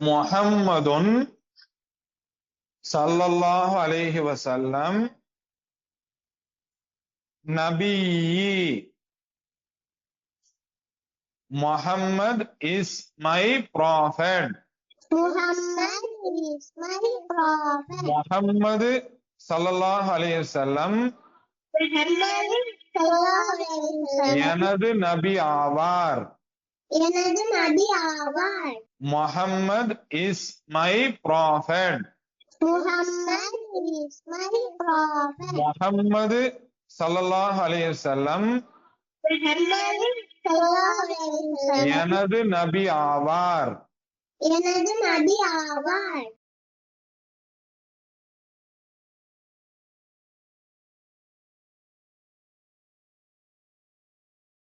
முஹம்மதுன் ஸல்லல்லாஹு அலைஹி வஸல்லம் நபியி. Muhammad is my prophet. Muhammad ஸல்லல்லாஹு அலைஹி wasallam எனது நபி ஆவார் எனது நபி ஆவார் Muhammad is my prophet. Muhammad ஸல்லல்லாஹு அலைஹி வஸல்லம் Muhammad sallallahu alaihi wasallam எனது நபி ஆவார் எனது நபி ஆவார்